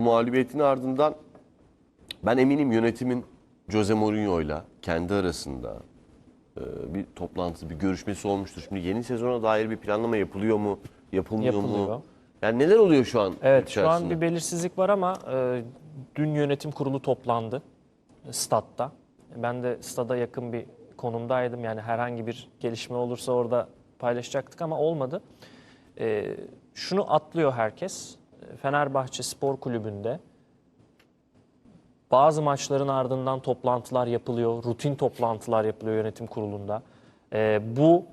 mağlubiyetin ardından ben eminim yönetimin Jose Mourinho'yla kendi arasında e, bir toplantısı, bir görüşmesi olmuştur. Şimdi yeni sezona dair bir planlama yapılıyor mu, yapılmıyor Yapılıyor. mu? Yani neler oluyor şu an Evet şu an içerisinde? bir belirsizlik var ama e, dün yönetim kurulu toplandı statta. Ben de stada yakın bir konumdaydım. Yani herhangi bir gelişme olursa orada paylaşacaktık ama olmadı. E, şunu atlıyor herkes. E, Fenerbahçe Spor Kulübü'nde bazı maçların ardından toplantılar yapılıyor. Rutin toplantılar yapılıyor yönetim kurulunda. Ee, bu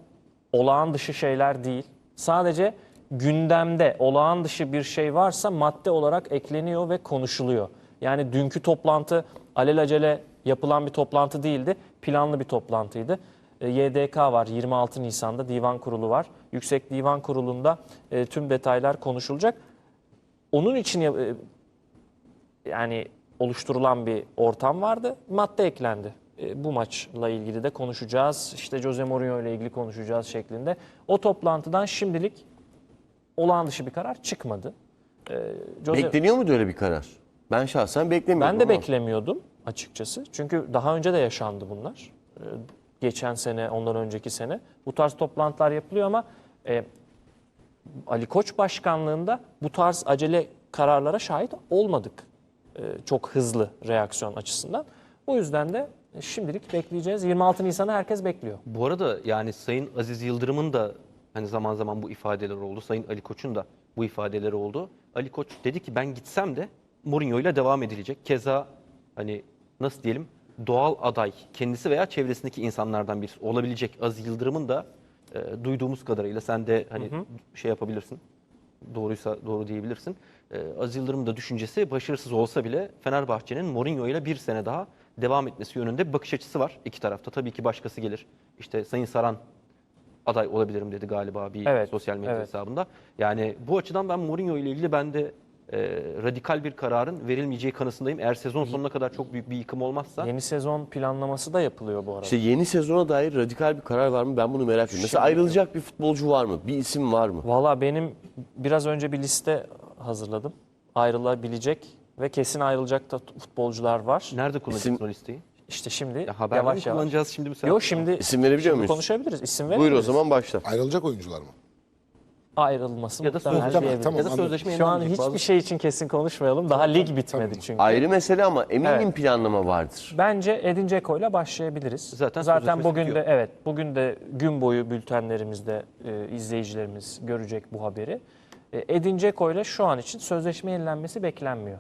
olağan dışı şeyler değil. Sadece gündemde olağan dışı bir şey varsa madde olarak ekleniyor ve konuşuluyor. Yani dünkü toplantı alelacele yapılan bir toplantı değildi. Planlı bir toplantıydı. Ee, YDK var 26 Nisan'da divan kurulu var. Yüksek Divan Kurulu'nda e, tüm detaylar konuşulacak. Onun için e, yani oluşturulan bir ortam vardı. Madde eklendi. E, bu maçla ilgili de konuşacağız. İşte Jose Mourinho ile ilgili konuşacağız şeklinde. O toplantıdan şimdilik olağan dışı bir karar çıkmadı. E, Jose, Bekleniyor muydu öyle bir karar? Ben şahsen beklemiyordum ben de ama beklemiyordum açıkçası. Çünkü daha önce de yaşandı bunlar. Geçen sene, ondan önceki sene. Bu tarz toplantılar yapılıyor ama Ali Koç başkanlığında bu tarz acele kararlara şahit olmadık. E, çok hızlı reaksiyon açısından. O yüzden de şimdilik bekleyeceğiz. 26 Nisan'ı herkes bekliyor. Bu arada yani Sayın Aziz Yıldırım'ın da hani zaman zaman bu ifadeler oldu. Sayın Ali Koç'un da bu ifadeleri oldu. Ali Koç dedi ki ben gitsem de Mourinho ile devam edilecek. Keza hani nasıl diyelim doğal aday kendisi veya çevresindeki insanlardan birisi olabilecek Aziz Yıldırım'ın da e, duyduğumuz kadarıyla sen de hani şey yapabilirsin. Doğruysa doğru diyebilirsin. E, Aziz Yıldırım'ın da düşüncesi başarısız olsa bile Fenerbahçe'nin Mourinho ile bir sene daha devam etmesi yönünde bir bakış açısı var iki tarafta. Tabii ki başkası gelir. İşte Sayın Saran aday olabilirim dedi galiba bir Evet, sosyal medya evet. hesabında. Yani bu açıdan ben Mourinho ile ilgili ben de e, radikal bir kararın verilmeyeceği kanısındayım. Eğer sezon sonuna kadar çok büyük bir yıkım olmazsa Yeni sezon planlaması da yapılıyor bu arada. işte yeni sezona dair radikal bir karar var mı? Ben bunu merak ediyorum. Mesela ayrılacak bir futbolcu var mı? Bir isim var mı? Valla benim biraz önce bir liste hazırladım. Ayrılabilecek ve kesin ayrılacak da futbolcular var. nerede kullanacaksın İsim- o listeyi? İşte şimdi Ya haberde mi yavaş yavaş. kullanacağız şimdi mesela? Yok şimdi İsim verebiliyor muyuz? konuşabiliriz. İsim verebiliriz. Buyur o zaman başla. Ayrılacak oyuncular mı? Ayrılması Ya da sözleşme, diyebiliriz. tamam, ya da sözleşme Şu an hiçbir Bazı- şey için kesin konuşmayalım. Daha lig bitmedi Tamam. çünkü. Ayrı mesele ama eminim Evet. planlama vardır. Bence Edin Dzeko ile başlayabiliriz. Zaten Zaten bugün de bitiyor. evet bugün de gün boyu bültenlerimizde e, izleyicilerimiz görecek bu haberi. E, Edin Dzeko ile şu an için sözleşme yenilenmesi beklenmiyor.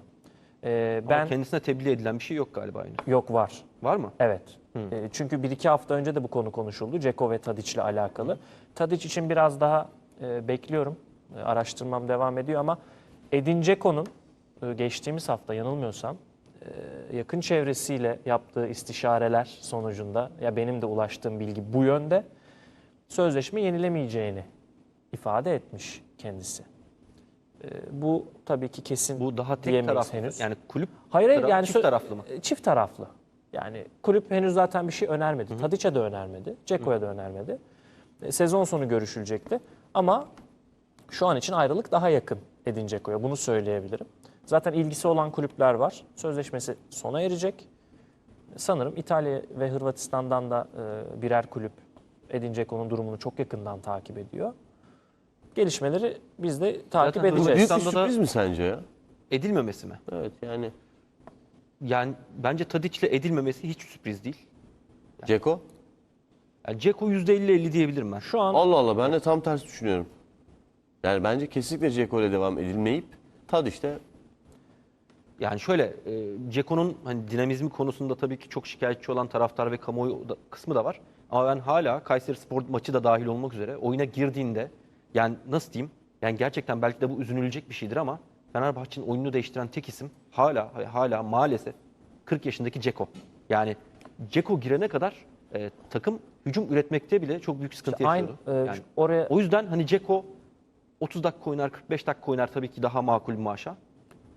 E, Ama ben kendisine tebliğ edilen bir şey yok galiba aynı. yok var. Var mı? Evet. E, çünkü bir iki hafta önce de bu konu konuşuldu. Ceko ve Tadic ile alakalı. Tadic için biraz daha e, bekliyorum. E, araştırmam devam ediyor ama Edin Dzeko'nun e, geçtiğimiz hafta yanılmıyorsam e, yakın çevresiyle yaptığı istişareler sonucunda ya benim de ulaştığım bilgi bu yönde sözleşme yenilemeyeceğini ifade etmiş kendisi. E, bu tabii ki kesin Bu daha tek diyemeyiz taraflı. henüz. Yani kulüp Hayır hayır taraf- yani çift sö- taraflı mı? e, Çift taraflı. Yani kulüp henüz zaten bir şey önermedi. Tadiç'e de önermedi. Ceko'ya da önermedi. E, Sezon sonu görüşülecekti. Ama şu an için ayrılık daha yakın Edin Ceko'ya. Bunu söyleyebilirim. Zaten ilgisi olan kulüpler var. Sözleşmesi sona erecek. Sanırım İtalya ve Hırvatistan'dan da e, birer kulüp Edin Dzeko'nun durumunu çok yakından takip ediyor. Gelişmeleri biz de takip Zaten Bu edeceğiz. büyük bir Hırvatistan'da da- sürpriz mi sence ya? edilmemesi mi? Evet yani. Yani bence Tadic'le edilmemesi hiç sürpriz değil. Ceko? Yani Ceko %50-50 diyebilirim ben. Şu an Allah Allah ben de tam tersi düşünüyorum. Yani bence kesinlikle Ceko ile devam edilmeyip tad işte Yani şöyle, e, Ceko'nun hani dinamizmi konusunda tabii ki çok şikayetçi olan taraftar ve kamuoyu da- kısmı da var. Ama ben hala Kayseri Spor maçı da dahil olmak üzere oyuna girdiğinde yani nasıl diyeyim? Yani gerçekten belki de bu üzünülecek bir şeydir ama Fenerbahçe'nin oyununu değiştiren tek isim hala hala maalesef 40 yaşındaki Ceko. Yani Ceko girene kadar e, takım hücum üretmekte bile çok büyük sıkıntı aynı yaşıyordu. e, Yani oraya o yüzden hani Ceko 30 dakika oynar, 45 dakika oynar tabii ki daha makul bir maaşa.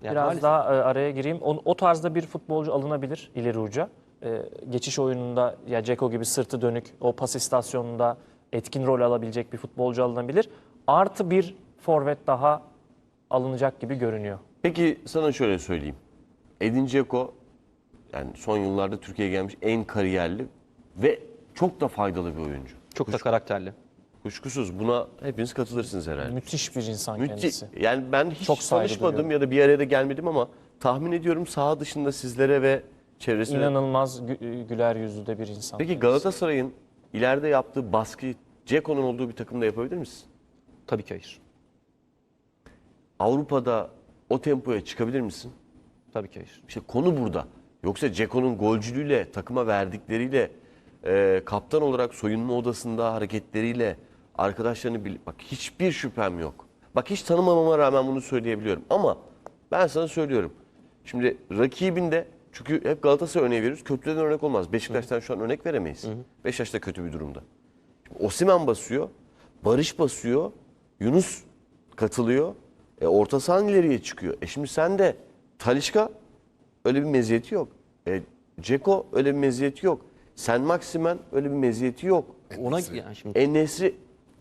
Yani Biraz maalesef- daha e, araya gireyim. O, o tarzda bir futbolcu alınabilir ileri uca. E, geçiş oyununda ya Ceko gibi sırtı dönük o pas istasyonunda etkin rol alabilecek bir futbolcu alınabilir. Artı bir forvet daha alınacak gibi görünüyor. Peki sana şöyle söyleyeyim. Edin Dzeko yani son yıllarda Türkiye'ye gelmiş en kariyerli ve çok da faydalı bir oyuncu. Çok da karakterli. Kuşkusuz buna hepiniz katılırsınız herhalde. Müthiş bir insan Müthiş. kendisi. Yani ben hiç Çok saygı tanışmadım duyuyorum. ya da bir araya da gelmedim ama tahmin ediyorum saha dışında sizlere ve çevresine. İnanılmaz gü- güler yüzlü de bir insan. Peki kendisi. Galatasaray'ın ileride yaptığı baskıyı Ceko'nun olduğu bir takımda yapabilir misin? Tabii ki hayır. Avrupa'da o tempoya çıkabilir misin? Tabii ki hayır. İşte konu burada. Yoksa Ceko'nun golcülüğüyle, takıma verdikleriyle, e, kaptan olarak soyunma odasında hareketleriyle, arkadaşlarını bil... Bak hiçbir şüphem yok. Bak hiç tanımamama rağmen bunu söyleyebiliyorum. Ama ben sana söylüyorum. Şimdi rakibinde çünkü hep Galatasaray örneği veriyoruz. Kötüden örnek olmaz. Beşiktaş'tan şu an örnek veremeyiz. Beşiktaş da kötü bir durumda. Şimdi Osimhen basıyor, Barış basıyor, Yunus katılıyor. E, orta sahan ileriye çıkıyor. E şimdi sen de Talişka öyle bir meziyeti yok. E, Ceko öyle bir meziyeti yok. Sen Maksimen öyle bir meziyeti yok. Ona yani şimdi Enes'i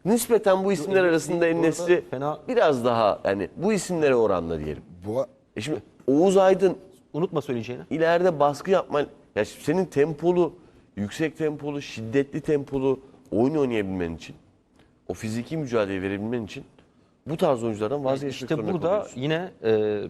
nispeten bu isimler arasında bu arada Enes'i fena- biraz daha yani bu isimlere oranla diyelim. Bu E şimdi Oğuz Aydın unutma söyleyeceğini. ileride baskı yapman ya senin tempolu, yüksek tempolu, şiddetli tempolu oyun oynayabilmen için, o fiziki mücadele verebilmen için bu tarz oyunculardan vazgeçmek İşte zorunda burada kalıyorsun. yine e,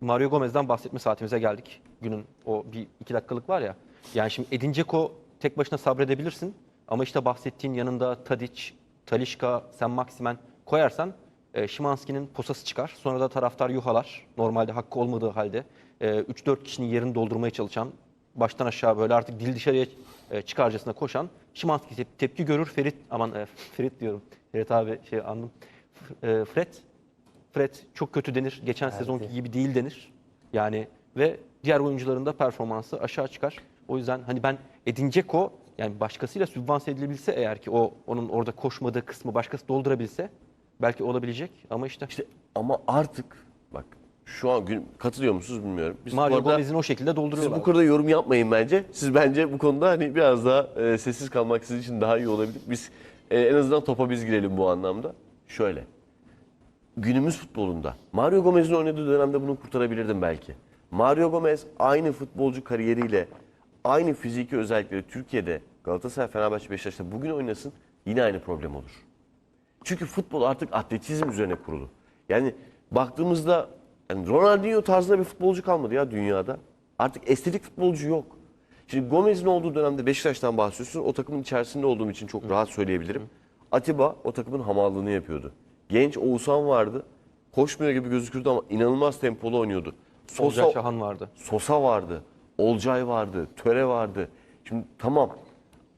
Mario Gomez'den bahsetme saatimize geldik. Günün o bir iki dakikalık var ya. Yani şimdi Edin Dzeko tek başına sabredebilirsin. Ama işte bahsettiğin yanında Tadic, Talişka, Sen Maximen koyarsan e, Şimanski'nin posası çıkar. Sonra da taraftar yuhalar. Normalde hakkı olmadığı halde. E, 3-4 kişinin yerini doldurmaya çalışan, baştan aşağı böyle artık dil dışarıya e, çıkarcasına koşan Şimanski tep- tepki görür. Ferit, aman e, Ferit diyorum. Ferit abi şey anladım. E, Fred Fred çok kötü denir. Geçen sezonki gibi değil denir. Yani ve diğer oyuncuların da performansı aşağı çıkar. O yüzden hani ben Edin Dzeko yani başkasıyla sübvanse edilebilse eğer ki o onun orada koşmadığı kısmı başkası doldurabilse belki olabilecek ama işte, İşte ama artık bak şu an gün katılıyor musunuz bilmiyorum. Biz Mario Gomez'in o şekilde Siz dolduruyorlar. bu konuda yorum yapmayın bence. Siz bence bu konuda hani biraz daha e, sessiz kalmak sizin için daha iyi olabilir. Biz e, en azından topa biz girelim bu anlamda. Şöyle. Günümüz futbolunda Mario Gomez'in oynadığı dönemde bunu kurtarabilirdim belki. Mario Gomez aynı futbolcu kariyeriyle aynı fiziki özellikleri Türkiye'de Galatasaray, Fenerbahçe, Beşiktaş'ta bugün oynasın yine aynı problem olur. Çünkü futbol artık atletizm üzerine kurulu. Yani baktığımızda yani Ronaldinho tarzında bir futbolcu kalmadı ya dünyada. Artık estetik futbolcu yok. Şimdi Gomez'in olduğu dönemde Beşiktaş'tan bahsediyorsun. O takımın içerisinde olduğum için çok rahat söyleyebilirim. Atiba o takımın hamallığını yapıyordu. Genç Oğuzhan vardı. Koşmuyor gibi gözükürdü ama inanılmaz tempolu oynuyordu. Sosa, Şahan vardı. Sosa vardı. Olcay vardı. Töre vardı. Şimdi tamam.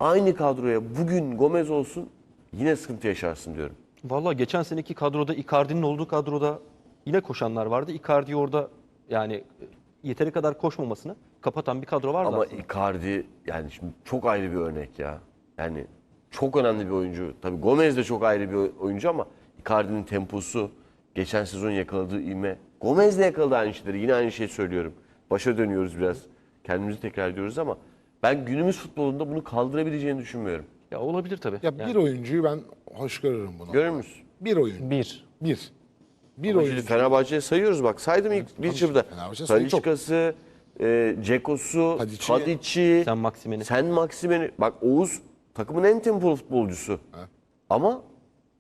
Aynı kadroya bugün Gomez olsun yine sıkıntı yaşarsın diyorum. Vallahi geçen seneki kadroda Icardi'nin olduğu kadroda yine koşanlar vardı. Icardi orada yani e, yeteri kadar koşmamasını kapatan bir kadro vardı Ama aslında. Icardi yani şimdi çok ayrı bir örnek ya. Yani çok önemli bir oyuncu. Tabii Gomez de çok ayrı bir oyuncu ama Icardi'nin temposu, geçen sezon yakaladığı ivme. Gomez de yakaladı aynı şeyleri. Yine aynı şeyi söylüyorum. Başa dönüyoruz biraz. Kendimizi tekrar ediyoruz ama ben günümüz futbolunda bunu kaldırabileceğini düşünmüyorum. Ya olabilir tabii. ya Yani bir oyuncuyu ben hoş görürüm bunu. Görür müsün? bir oyun. Bir. Bir. Bir Ama oyuncu. şimdi Fenerbahçe'ye sayıyoruz bak. Saydım ilk bir çırpıda. Fenerbahçe sayı çok. Talişka'sı, e, Ceko'su. Tadic'i, Sen Maksimen'i. Sen Maksimen'i. Bak Oğuz takımın en tempolu futbolcusu. Ama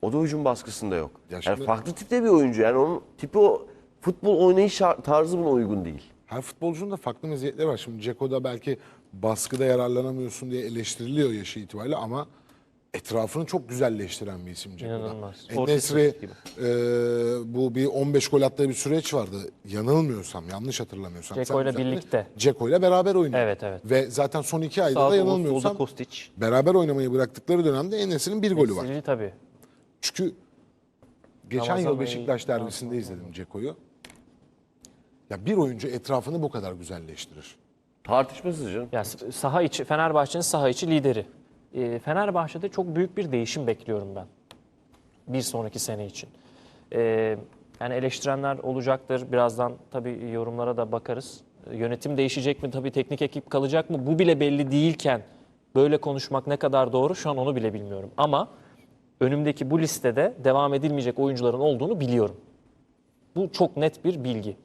o da hücum baskısında yok. Ya yani şimdi- farklı tipte bir oyuncu. Yani onun tipi o futbol oynayış şar- tarzı buna uygun değil. Her futbolcunun da farklı meziyetleri var. Şimdi Ceko'da belki baskıda yararlanamıyorsun diye eleştiriliyor yaşı itibariyle ama etrafını çok güzelleştiren bir isim Ceko'da. Gibi. e, bu bir 15 gol attığı bir süreç vardı. Yanılmıyorsam, yanlış hatırlamıyorsam. Sen ile birlikte. Dzeko ile beraber oynuyor. Evet, evet. Ve zaten son iki ayda Sağda da yanılmıyorsam Kostić. beraber oynamayı bıraktıkları dönemde En-Nesyri'nin bir golü var. Silvi tabii. Çünkü geçen Ramazan yıl Beşiktaş derbisinde izledim Ceko'yu. Ya bir oyuncu etrafını bu kadar güzelleştirir. Tartışmasız canım. Ya saha içi Fenerbahçe'nin saha içi lideri. Ee, Fenerbahçe'de çok büyük bir değişim bekliyorum ben. Bir sonraki sene için. Ee, yani eleştirenler olacaktır. Birazdan tabii yorumlara da bakarız. Ee, Yönetim değişecek mi? Tabii teknik ekip kalacak mı? Bu bile belli değilken böyle konuşmak ne kadar doğru şu an onu bile bilmiyorum. Ama önümdeki bu listede devam edilmeyecek oyuncuların olduğunu biliyorum. Bu çok net bir bilgi.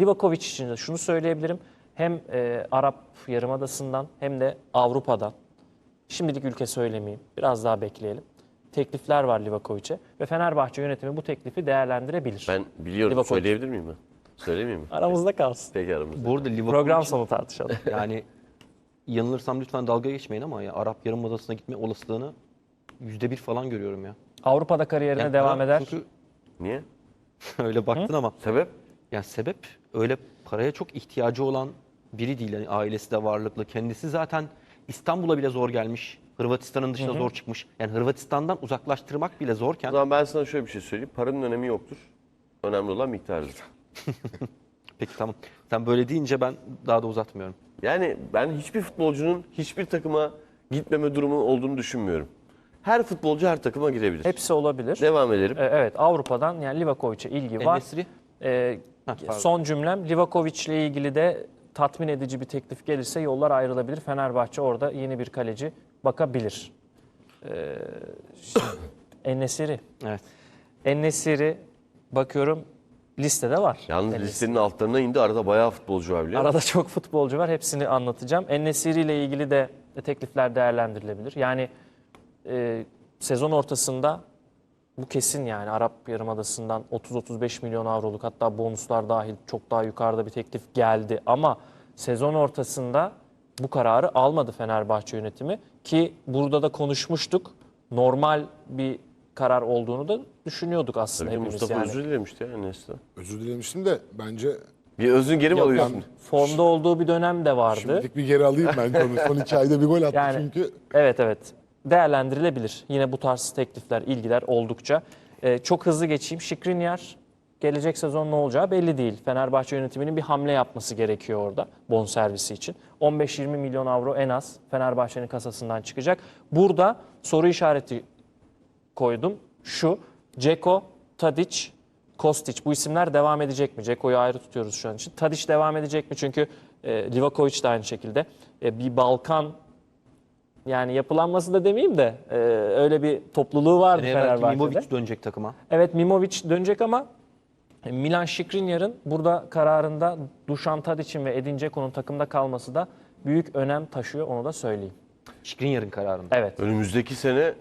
Livakovic için de şunu söyleyebilirim. Hem e, Arap Yarımadası'ndan hem de Avrupa'dan. Şimdilik ülke söylemeyeyim. Biraz daha bekleyelim. Teklifler var Livakovic'e ve Fenerbahçe yönetimi bu teklifi değerlendirebilir. Ben biliyorum. Livakovic. Söyleyebilir miyim ben? Söylemeyeyim mi? Aramızda kalsın. Peki aramızda. Bu arada Liverpool Program sonu tartışalım. yani yanılırsam lütfen dalga geçmeyin ama ya Arap Yarımadası'na gitme olasılığını yüzde bir falan görüyorum ya. Avrupa'da kariyerine Yani devam eder. Çünkü Niye? öyle baktın ama Sebep? yani sebep öyle paraya çok ihtiyacı olan biri değil. Yani ailesi de varlıklı. Kendisi zaten İstanbul'a bile zor gelmiş. Hırvatistan'ın dışına zor çıkmış. Yani Hırvatistan'dan uzaklaştırmak bile zorken O zaman ben sana şöyle bir şey söyleyeyim. Paranın önemi yoktur. Önemli olan miktardır. peki tamam. Sen böyle deyince ben daha da uzatmıyorum. Yani ben hiçbir futbolcunun hiçbir takıma gitmeme durumu olduğunu düşünmüyorum. Her futbolcu her takıma girebilir. Hepsi olabilir. Devam edelim. E, Evet Avrupa'dan yani Livakovic'e ilgi var. En-Nesyri? E, pardon. Son cümlem Livakovic ile ilgili de tatmin edici bir teklif gelirse yollar ayrılabilir. Fenerbahçe orada yeni bir kaleci bakabilir. E, Ennesiri. Evet. Ennesiri bakıyorum listede var. Yalnız En-Nesyri. listenin altlarına indi. Arada bayağı futbolcu var biliyor musun? Arada çok futbolcu var. Hepsini anlatacağım. Ennesiri ile ilgili de teklifler değerlendirilebilir. Yani e, sezon ortasında bu kesin yani Arap Yarımadası'ndan 30-35 milyon avroluk hatta bonuslar dahil çok daha yukarıda bir teklif geldi. Ama sezon ortasında bu kararı almadı Fenerbahçe yönetimi ki burada da konuşmuştuk. Normal bir karar olduğunu da düşünüyorduk aslında Tabii hepimiz Mustafa yani. özür dilemişti ya Enes'te. Özür dilemiştim de bence Bir özün geri mi Yok, alıyorsun? yani formda olduğu bir dönem de vardı. şimdilik bir geri alayım ben konu. Son iki ayda bir gol attı Yani- çünkü. Evet evet. Değerlendirilebilir. Yine bu tarz teklifler, ilgiler oldukça. Ee, çok hızlı geçeyim. Şikrinyar gelecek sezon ne olacağı belli değil. Fenerbahçe yönetiminin bir hamle yapması gerekiyor orada bonservisi için. 15-20 milyon avro en az Fenerbahçe'nin kasasından çıkacak. Burada soru işareti koydum. Şu, Ceko, Tadic, Kostic bu isimler devam edecek mi? Ceko'yu ayrı tutuyoruz şu an için. Tadic devam edecek mi? Çünkü e, Livakovic de aynı şekilde. E, bir Balkan yani yapılanması da demeyeyim de e, öyle bir topluluğu vardı Yani belki Fenerbahçe'de. Mimovic dönecek takıma. Evet Mimovic dönecek ama Milan Skriniar'ın burada kararında Dušan Tadic'in ve Edin Dzeko'nun takımda kalması da büyük önem taşıyor onu da söyleyeyim. Skriniar'ın kararında. Evet. Önümüzdeki sene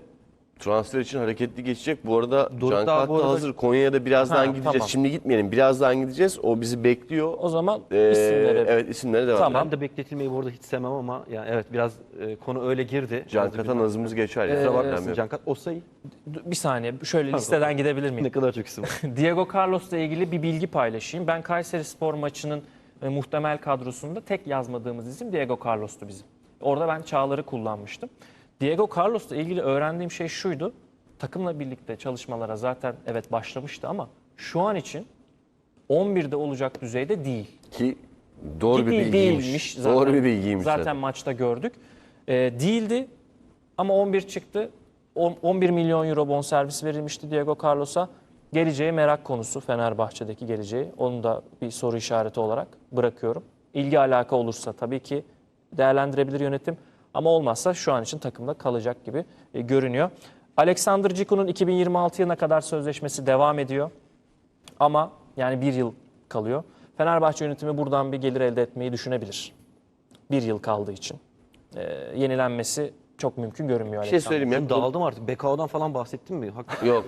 transfer için hareketli geçecek. Bu arada Doruk Can daha Kat bu arada- hazır. Konya'ya da birazdan Ha, gideceğiz. tamam. Şimdi gitmeyelim. Birazdan gideceğiz. O bizi bekliyor. O zaman Ee, isimlere Evet isimlere devam Tamam. Ben de bekletilmeyi bu arada hiç sevmem ama yani evet biraz e, konu öyle girdi. Can Biraz da Kat'a bir- nazımız geçer. ya. Kusura Problem bakmasın yok. Cankat. O sayı bir saniye şöyle listeden gidebilir miyim? ne kadar çok isim var. Diego Carlos'la ilgili bir bilgi paylaşayım. Ben Kayseri Spor maçının e, muhtemel kadrosunda tek yazmadığımız isim Diego Carlos'tu bizim. Orada ben Çağlar'ı kullanmıştım. Diego Carlos'la ilgili öğrendiğim şey şuydu. Takımla birlikte çalışmalara zaten evet başlamıştı ama şu an için 11'de olacak düzeyde değil. Ki doğru bir Değil- bilgiymiş. değilmiş zaten. Doğru bir bilgiymiş. Zaten zaten. maçta gördük. Ee, değildi ama 11 çıktı. On- 11 milyon euro bonservis verilmişti Diego Carlos'a. Geleceği merak konusu Fenerbahçe'deki geleceği. Onu da bir soru işareti olarak bırakıyorum. İlgi alaka olursa tabii ki değerlendirebilir yönetim. Ama olmazsa şu an için takımda kalacak gibi e, görünüyor. Alexander Ciku'nun 2026 yılına kadar sözleşmesi devam ediyor. Ama yani bir yıl kalıyor. Fenerbahçe yönetimi buradan bir gelir elde etmeyi düşünebilir. Bir yıl kaldığı için. Ee, yenilenmesi çok mümkün görünmüyor. Bir şey Alexander. söyleyeyim ya. Dağıldım artık. Bekao'dan falan bahsettin mi? Hakikaten Yok.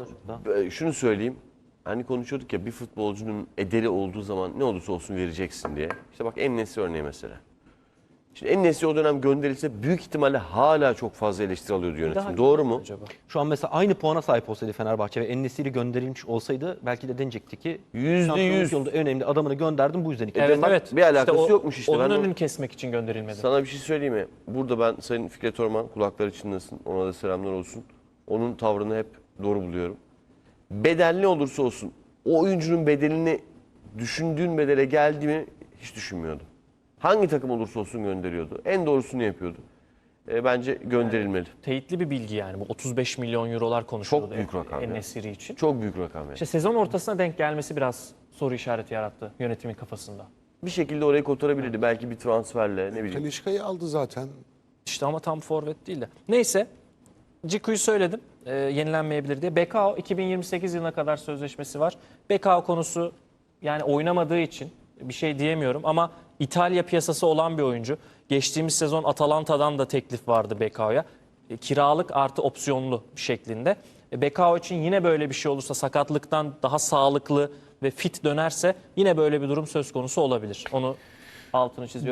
Ee, Şunu söyleyeyim. Hani konuşuyorduk ya bir futbolcunun ederi olduğu zaman ne olursa olsun vereceksin diye. İşte bak Ennesi örneği mesela. Şimdi Ennesi o dönem gönderilse büyük ihtimalle hala çok fazla eleştiri alıyordu yönetim. Daha Doğru mu? acaba? Şu an mesela aynı puana sahip olsaydı Fenerbahçe ve Enesiri gönderilmiş olsaydı belki de denecekti ki Yüzde yüz. yolunda en önemli adamını gönderdim bu yüzden. Evet bak, evet. bir alakası o- yokmuş işte. Onun Ben o- önünü kesmek için gönderilmedi. Sana bir şey söyleyeyim mi? Burada ben Sayın Fikret Orman kulakları çınlasın. Ona da selamlar olsun. Onun tavrını hep doğru buluyorum. Bedel ne olursa olsun o oyuncunun bedelini düşündüğün bedele geldi mi hiç düşünmüyordu. Hangi takım olursa olsun gönderiyordu. En doğrusunu yapıyordu. E, bence gönderilmeli. Teyitli bir bilgi yani bu 35 milyon eurolar konuşuluyordu. büyük rakam ya. En-Nesyri için. Çok büyük rakam yani. İşte sezon ortasına denk gelmesi biraz soru işareti yarattı yönetimin kafasında. Bir şekilde orayı kotarabilirdi. Belki bir transferle ne bileyim. Talişka'yı aldı zaten. İşte ama tam forvet değil de. Neyse. Ciku'yu söyledim. e, yenilenmeyebilir diye. Bekao 2028 yılına kadar sözleşmesi var. Bekao konusu yani oynamadığı için bir şey diyemiyorum ama İtalya piyasası olan bir oyuncu. Geçtiğimiz sezon Atalanta'dan da teklif vardı Bekao'ya. E, kiralık artı opsiyonlu şeklinde. E, Bekao için yine böyle bir şey olursa sakatlıktan daha sağlıklı ve fit dönerse yine böyle bir durum söz konusu olabilir. Onu altını çiziyorum.